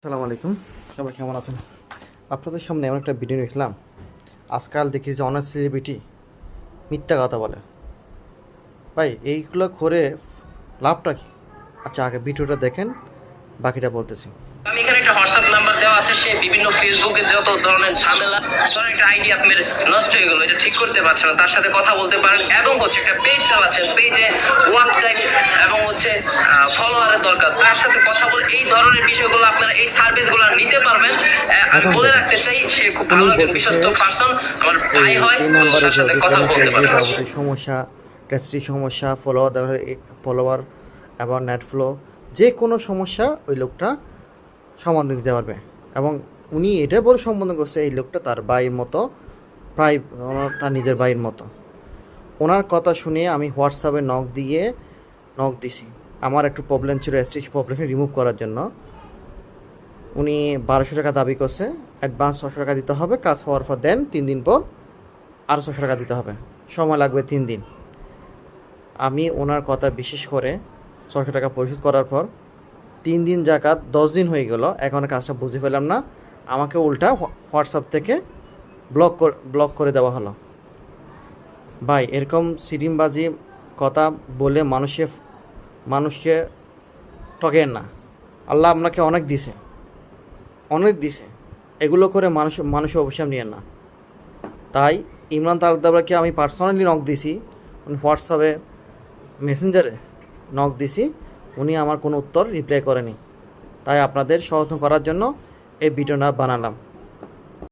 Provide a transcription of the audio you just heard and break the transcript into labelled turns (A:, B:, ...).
A: আসসালামু আলাইকুম। সবাই কেমন আছেন? আপনাদের সামনে এমন একটা ভিডিও দেখলাম। আজকাল দেখি যে অনেক সেলিব্রিটি মিথ্যা কথা বলে। ভাই, এইগুলো করে লাভটা কি? আচ্ছা আগে ভিডিওটা দেখেন, বাকিটা বলতেছি।
B: আমি এখানে একটা হোয়াটসঅ্যাপ দেওয়া আছে সে বিভিন্ন ফেসবুকে যত ধরনের ঝামেলা ধরেন একটা আইডি আপনার নষ্ট হয়ে গেল এটা ঠিক করতে না। তার সাথে কথা বলতে পারেন এবং হচ্ছে একটা পেজ চালাচ্ছেন পেজে ওয়াচ টাইম এবং হচ্ছে ফলোয়ারের দরকার। তার সাথে কথা বলে এই ধরনের বিষয়গুলো আপনারা এই সার্ভিসগুলো নিতে পারবেন। বলে রাখতে চাই সে খুব ভালো একজন বিশ্বস্ত পার্সন আমার ভাই হয় তার সাথে কথা বলতে পারেন
A: সমস্যা টেস্টি সমস্যা ফলোয়ার ফলোয়ার এবং নেট ফ্লো যে কোনো সমস্যা ওই লোকটা সমাধান দিতে পারবে। এবং উনি এটা বলে সম্বোধন করছে, এই লোকটা তার ভাইয়ের মতো, প্রায় তার নিজের ভাইয়ের মতো। ওনার কথা শুনে আমি হোয়াটসঅ্যাপে নক দিয়ে নক দিছি। আমার একটু প্রবলেম ছিল এসটি প্রবলেমকে রিমুভ করার জন্য। উনি বারোশো টাকা দাবি করছে অ্যাডভান্স ছশো টাকা দিতে হবে, কাজ হওয়ার পর দেন তিন দিন পর আরও ছশো টাকা দিতে হবে। সময় লাগবে তিন দিন। আমি ওনার কথা বিশেষ করে ছশো টাকা পরিশোধ করার পর তিন দিন জাকাত দশ দিন হয়ে গেল। এখন কাজটা বুঝে পেলাম না। আমাকে উল্টা হোয়াটসঅ্যাপ থেকে ব্লক ব্লক করে দেওয়া হলো। ভাই, এরকম সিডিমবাজি কথা বলে মানুষে মানুষকে ঠকেন না। আল্লাহ আপনাকে অনেক দিছে। অনেক দিছে। এগুলো করে মানুষ মানুষ অবশ্যই নিয়ে না। তাই ইমরান তালুকদারকে আমি পার্সোনালি নক দিছি। হোয়াটসঅ্যাপে মেসেঞ্জারে নক দিছি। উনি আমার কোনো উত্তর রিপ্লাই করেনি। তাই আপনাদের সহজ করার জন্য এই ভিডিওটা বানালাম।